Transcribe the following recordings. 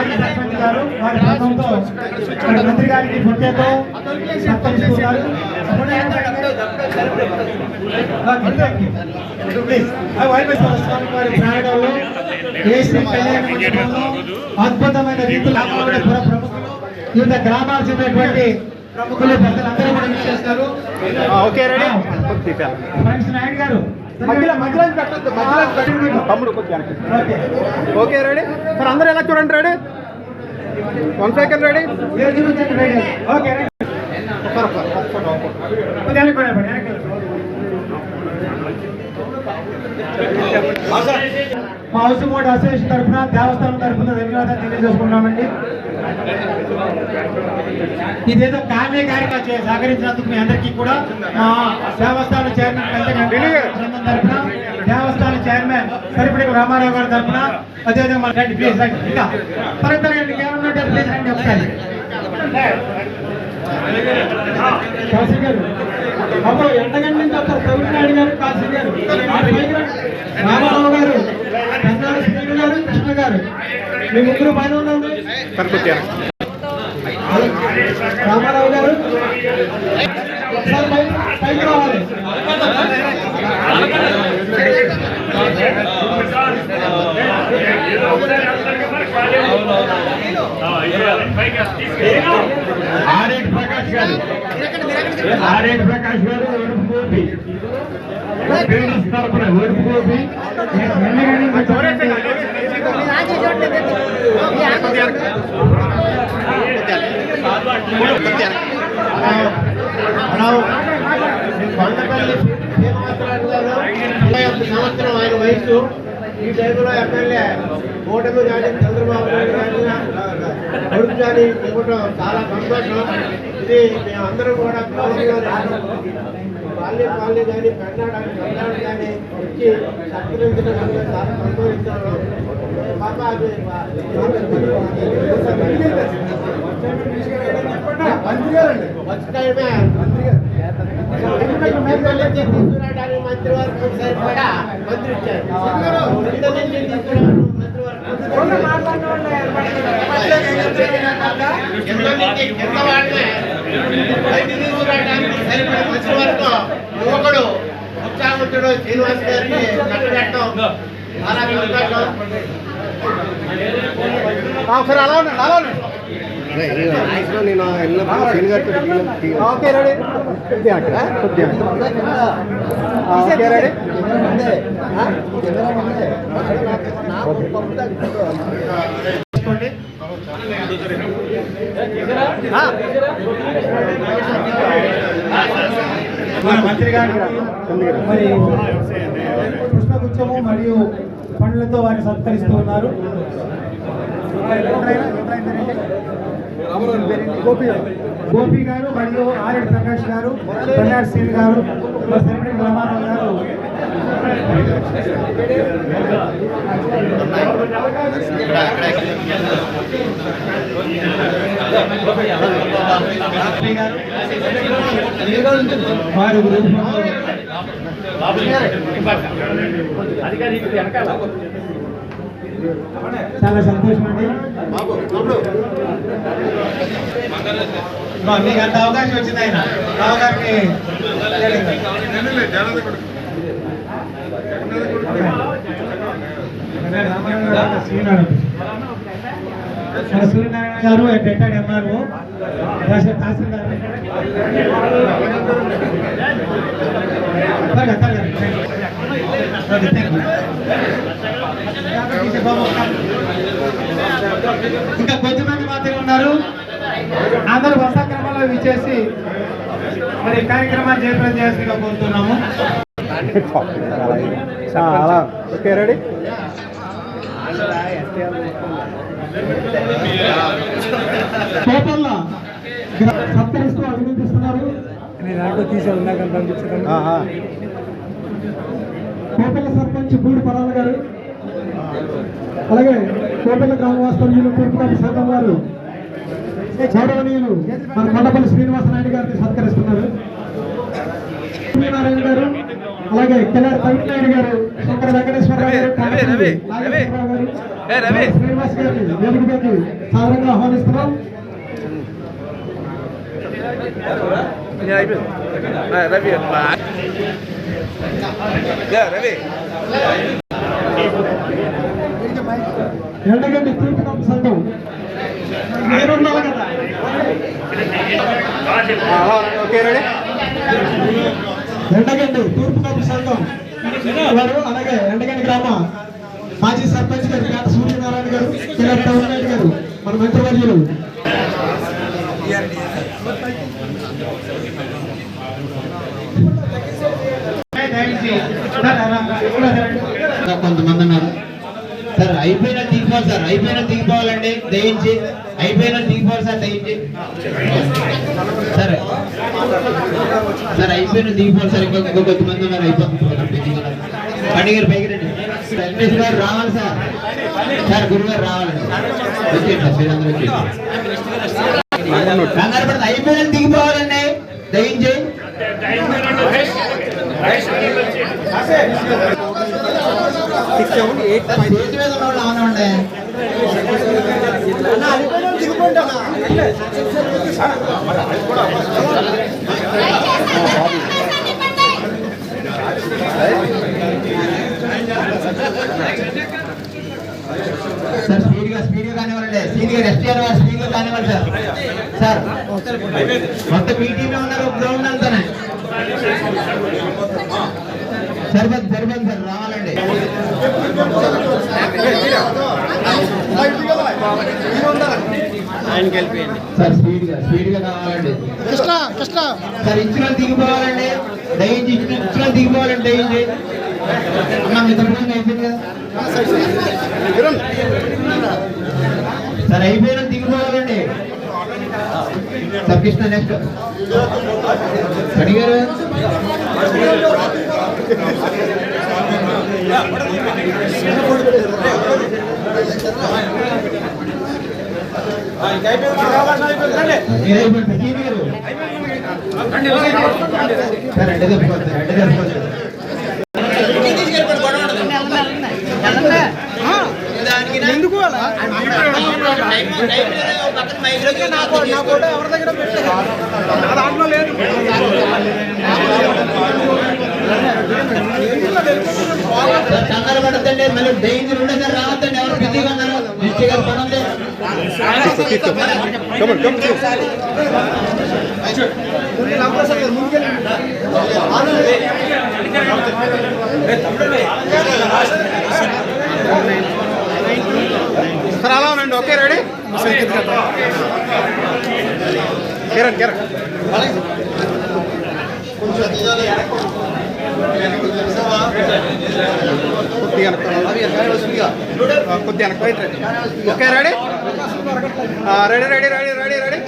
మాజీ సర్పంచ్ గారు వారి బృందంతో మరి మంత్రి గారికి సత్కరిస్తున్నారు. వారి కళ్యాణ మండపంలో అద్భుతమైన రీతిలో రామవారి పుర ప్రముఖులు వివిధ గ్రామాలకు చెందినటువంటి ప్రముఖులు పెద్దలందరూ కూడా ఫ్రెండ్స్ నాయుడు గారు తమ్ముడు. ఓకే. Okay ready? సార్ అందరూ ఎలా చూడండి ready? One second ready. Okay. మా హౌస్ బోర్డ్ అసోసియేషన్ తరఫున దేవస్థానం తరఫున ధన్యవాదాలు తెలియజేసుకున్నామండి ఇదేదో కావ్య కార్యక్రమం సహకరించినందుకు మీ అందరికీ కూడా మా దేవస్థానం చైర్మన్ తరఫున దేవస్థాన చైర్మన్ సరిపడి రామారావు గారి తరఫున అదేవిధంగా మన రండి ప్లీజ్ రండి. ఇంకా త్వరగా రండి ఏమన్నా ప్లీజ్ రండి ఒకసారి. కాశీ గారు అబ్బో ఎంతగంట నుంచి వస్తారు? తమిళనాడు గారు కాశీ గారు. రామారావు గారు శ్రీను గారు కృష్ణ గారు. మీ ముగ్గురు పైన ఉండండి రామారావు గారు పైకి రావాలి. ఆర్ఎడ్ ప్రకాష్ గారు. ఆర్ఎడ్ ప్రకాష్ గారు గోపి తరపున గోపి సంవత్సరం ఆయన వయసు ఈ టైంలో ఎమ్మెల్యే ఓటమి కానీ చంద్రబాబు నాయుడు కానీ కొడుకు కానీ ఇవ్వటం చాలా సంతోషం ఇది మేమందరం కూడా గౌరవంగా పాలి కానీ పెన్నాడు పెన్నాడు కానీ వచ్చి సత్కరించడం చాలా సంతోషిస్తాను మంత్రివర్గం సరిపడా మంత్రి ఇచ్చారు యువకుడు ఉత్సాహముతుడు శ్రీనివాస్ గారిని కట్టబెట్టడం చాలా ఒకసారి అలా ఉండండి అలా ఉండండి ఓకే రెడీ కొద్దిగా అక్కడ కొద్దిగా ఓకే రెడీ తీసుకోండి మన మంత్రి గారు మరి పుష్పగుచ్చము మరియు పండ్లతో వారిని సత్కరిస్తూ ఉన్నారు. గోపి గారు. మరియు ఆర్ఎడ్ ప్రకాష్ గారు బెన్నాడ్ శ్రీని గారు రామారావు గారు. వారి చాలా సంతోషం అండి మీకు అంత అవకాశం వచ్చింది ఆయన రావు గారికి మన సూర్యనారాయణ గారు రిటైర్డ్ ఎంఆర్ఓ తహసీల్దార్ ఇంకా కొద్దిమంది మాత్రమే ఉన్నారు. అందరూ వరుస క్రమంలో విచ్చేసి మరి కార్యక్రమాన్ని జయప్రదం చేయాల్సిందిగా కోరుతున్నాము. Okay ready? సత్కరిస్తూ అభినందిస్తున్నారు. కోపల్ల సర్పంచ్ బూడి పరాల గారు. అలాగే కోపల్ల గ్రామవాస్తవ్యులు తూర్పుగోపి సంఘం వారు. గౌరవనీయులు మన కొండపల్లి శ్రీనివాస నాయుడు గారిని సత్కరిస్తున్నారు. సూర్యనారాయణ గారు అలాగే కిల్లర్ పవిత్ర నాయుడు గారు శంకర వెంకటేశ్వరరావు గారు. శ్రీనివాస్ గారిని వేదిక మీదకి సాధారణంగా ఆహ్వానిస్తున్నాం. నేను రవి రవి ఎండగండి తూర్పు సంఘం మీరున్నారు కదా ఎండగండి తూర్పు కప్పు సంఘం వారు అలాగే ఎండగండి గ్రామ మాజీ సర్పంచ్ గారు సూర్యనారాయణ గారు కిరణ్ గారు మన మంత్రివర్యులు ఇంకా కొంతమంది ఉన్నారు. సార్ అయిపోయినా దిగిపోవాలి సార్ అయిపోయినా దిగిపోవాలండి దయించి. అయిపోయినా దిగిపోవాలి సార్ దయించి. సరే సార్ అయిపోయినా దిగిపోవాలి సార్ ఇంకొక ఇంకో కొంతమంది ఉన్నారు అయిపోతుంది పండి గారు పైకి రండి. వెంకటేష్ గారు రావాలి సార్. సార్ గురువు గారు రావాలండి వచ్చేయండి సార్ మీరందరూ వచ్చేయండి. కంగారు దయించి సార్ స్పీడ్గా స్పీడ్గా కానివ్వండి స్పీడ్గా ఎస్టీఆర్ స్పీడ్ స్పీడ్గా కానివ్వండి సార్ సార్ మొత్తం మీ సరిపోద్ది సరిపోద్ది సార్ రావాలండి సార్ స్పీడ్గా స్పీడ్గా కావాలండి కృష్ణ కృష్ణ. సార్ ఇచ్చిన దిగిపోవాలండి దయించి ఇచ్చిన దిగిపోవాలండి దయించి అమ్మ మీ తరఫున అయిపోయింది కదా సార్ అయిపోయిన దిగిపోవాలండి సార్ కృష్ణ నెక్స్ట్ అడిగారు గారు. ఎందుకు అలా నా ఫోటో ఎవరి దగ్గర పెట్టలేదు నా దాంట్లో లేదు కంగారు పడద్దండి మళ్ళీ డేంజర్ ఉండే సార్ రావద్దండి ఎవరు బిజీగా ఉన్నారు గారు సార్ అలా ఉండండి ఓకే రెడీ కిరణ్ కిరణ్ కొద్దిగా కొద్ది కొద్ది okay ready? Ready ready ready ready ready.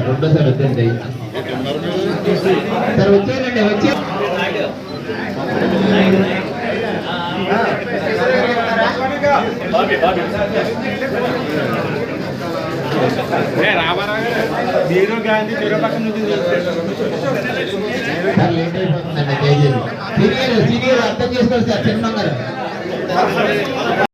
రెండోసారి వద్దండి సార్ వచ్చేయండి వచ్చే మీరు గాంధీ తిరుపతి నుంచి సీనియర్ సీనియర్ అర్థం సార్ చిన్న